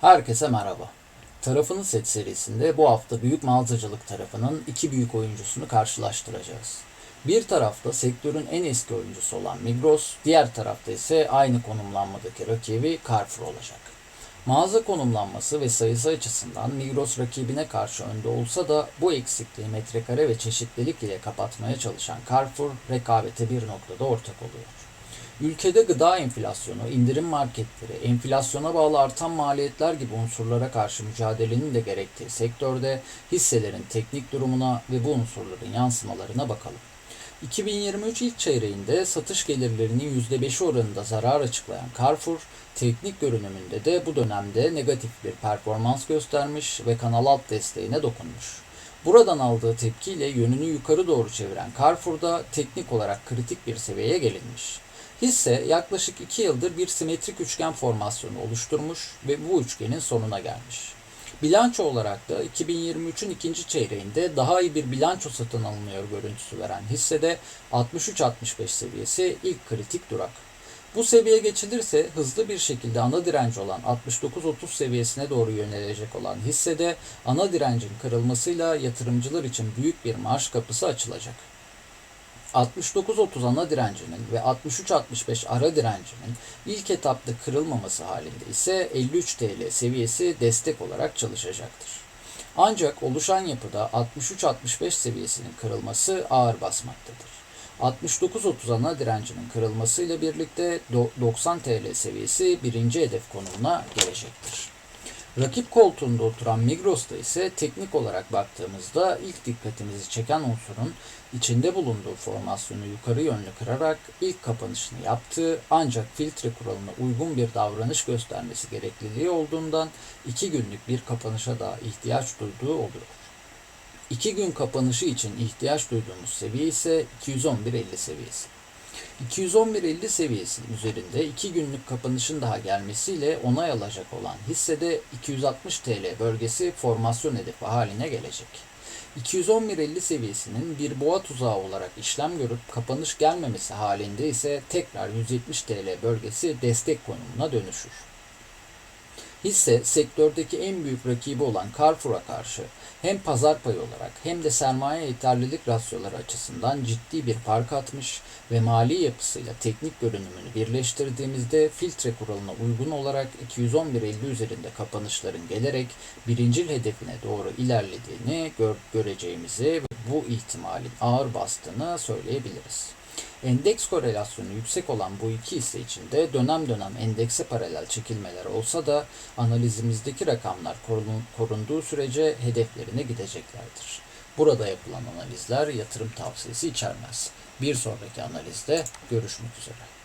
Herkese merhaba. Tarafını Set serisinde bu hafta büyük mağazacılık tarafının iki büyük oyuncusunu karşılaştıracağız. Bir tarafta sektörün en eski oyuncusu olan Migros, diğer tarafta ise aynı konumlanmadaki rakibi Carrefour olacak. Mağaza konumlanması ve sayısı açısından Migros rakibine karşı önde olsa da bu eksikliği metrekare ve çeşitlilik ile kapatmaya çalışan Carrefour rekabete bir noktada ortak oluyor. Ülkede gıda enflasyonu, indirim marketleri, enflasyona bağlı artan maliyetler gibi unsurlara karşı mücadelenin de gerektiği sektörde hisselerin teknik durumuna ve bu unsurların yansımalarına bakalım. 2023 ilk çeyreğinde satış gelirlerinin %5'i oranında zarar açıklayan Carrefour, teknik görünümünde de bu dönemde negatif bir performans göstermiş ve kanal alt desteğine dokunmuş. Buradan aldığı tepkiyle yönünü yukarı doğru çeviren Carrefour'da teknik olarak kritik bir seviyeye gelinmiş. Hisse yaklaşık 2 yıldır bir simetrik üçgen formasyonu oluşturmuş ve bu üçgenin sonuna gelmiş. Bilanço olarak da 2023'ün ikinci çeyreğinde daha iyi bir bilanço satın alınıyor görüntüsü veren hissede 63-65 seviyesi ilk kritik durak. Bu seviye geçilirse hızlı bir şekilde ana direnci olan 69-30 seviyesine doğru yönelecek olan hissede ana direncin kırılmasıyla yatırımcılar için büyük bir marş kapısı açılacak. 69-30 ana direncinin ve 63-65 ara direncinin ilk etapta kırılmaması halinde ise 53 TL seviyesi destek olarak çalışacaktır. Ancak oluşan yapıda 63-65 seviyesinin kırılması ağır basmaktadır. 69-30 ana direncinin kırılmasıyla birlikte 90 TL seviyesi birinci hedef konumuna gelecektir. Rakip koltuğunda oturan Migros'ta ise teknik olarak baktığımızda ilk dikkatimizi çeken unsurun içinde bulunduğu formasyonu yukarı yönlü kırarak ilk kapanışını yaptığı ancak filtre kuralına uygun bir davranış göstermesi gerekliliği olduğundan iki günlük bir kapanışa daha ihtiyaç duyduğu oluyor. İki gün kapanışı için ihtiyaç duyduğumuz seviye ise 211.50 seviyesi. 211.50 seviyesinin üzerinde 2 günlük kapanışın daha gelmesiyle onay alacak olan hissede 260 TL bölgesi formasyon hedefi haline gelecek. 211.50 seviyesinin bir boğa tuzağı olarak işlem görüp kapanış gelmemesi halinde ise tekrar 170 TL bölgesi destek konumuna dönüşür. Hisse sektördeki en büyük rakibi olan Carrefour'a karşı hem pazar payı olarak hem de sermaye yeterlilik rasyoları açısından ciddi bir fark atmış ve mali yapısıyla teknik görünümünü birleştirdiğimizde filtre kuralına uygun olarak 211.50 üzerinde kapanışların gelerek birincil hedefine doğru ilerlediğini gör göreceğimizi ve bu ihtimalin ağır bastığını söyleyebiliriz. Endeks korelasyonu yüksek olan bu iki hisse içinde dönem dönem endekse paralel çekilmeler olsa da analizimizdeki rakamlar korunduğu sürece hedeflerine gideceklerdir. Burada yapılan analizler yatırım tavsiyesi içermez. Bir sonraki analizde görüşmek üzere.